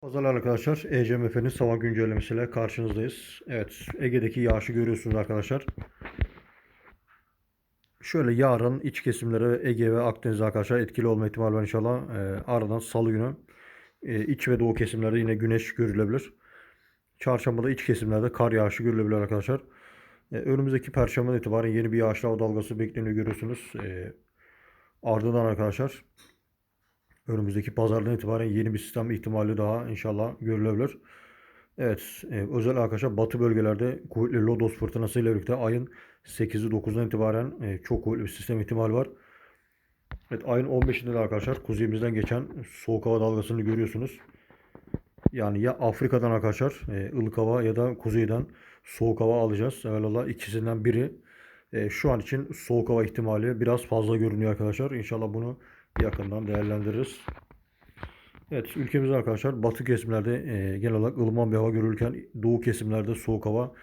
Pazarlar arkadaşlar. ECMF'nin sabah güncellemesiyle karşınızdayız. Evet, Ege'deki yağışı görüyorsunuz arkadaşlar. Şöyle yarın iç kesimlere Ege ve Akdeniz arkadaşlar etkili olma ihtimali var inşallah. Ee, ardından salı günü e, iç ve doğu kesimlerde yine güneş görülebilir. Çarşambada iç kesimlerde kar yağışı görülebilir arkadaşlar. Ee, önümüzdeki perşembeden itibaren yeni bir yağışlı dalgası bekleniyor görüyorsunuz. Ee, ardından arkadaşlar önümüzdeki pazardan itibaren yeni bir sistem ihtimali daha inşallah görülebilir. Evet, e, özel arkadaşlar batı bölgelerde kuvvetli lodos fırtınası ile birlikte ayın 8'i 9'dan itibaren e, çok kuvvetli bir sistem ihtimali var. Evet, ayın 15'inde de arkadaşlar kuzeyimizden geçen soğuk hava dalgasını görüyorsunuz. Yani ya Afrika'dan arkadaşlar e, ılık hava ya da kuzeyden soğuk hava alacağız. Evvelallah ikisinden biri. E, şu an için soğuk hava ihtimali biraz fazla görünüyor arkadaşlar. İnşallah bunu yakından değerlendiririz. Evet ülkemizde arkadaşlar batı kesimlerde e, genel olarak ılıman bir hava görülürken doğu kesimlerde soğuk hava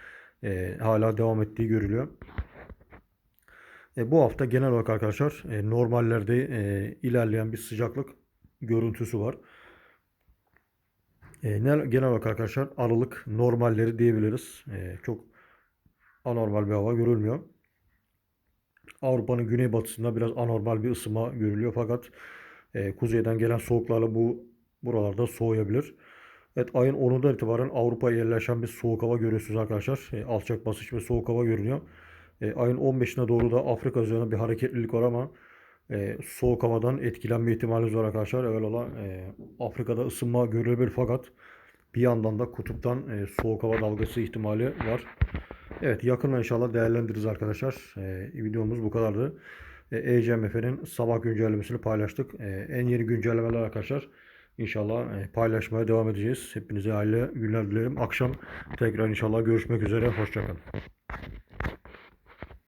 e, hala devam ettiği görülüyor. E, bu hafta genel olarak arkadaşlar e, normallerde e, ilerleyen bir sıcaklık görüntüsü var. E, ne- genel olarak arkadaşlar aralık normalleri diyebiliriz. E, çok anormal bir hava görülmüyor. Avrupa'nın güneybatısında biraz anormal bir ısınma görülüyor fakat e, kuzeyden gelen soğuklarla bu buralarda soğuyabilir. Evet ayın 10'undan itibaren Avrupa'ya yerleşen bir soğuk hava görüyorsunuz arkadaşlar. E, alçak basınç ve soğuk hava görünüyor. E, ayın 15'ine doğru da Afrika üzerine bir hareketlilik var ama e, soğuk havadan etkilenme ihtimalimiz var arkadaşlar. Evvelallah e, Afrika'da ısınma görülebilir fakat bir yandan da kutuptan e, soğuk hava dalgası ihtimali var. Evet yakından inşallah değerlendiririz arkadaşlar. E, videomuz bu kadardı. E, ECMF'nin sabah güncellemesini paylaştık. E, en yeni güncellemeler arkadaşlar. İnşallah e, paylaşmaya devam edeceğiz. Hepinize hayırlı günler dilerim. Akşam tekrar inşallah görüşmek üzere. Hoşçakalın.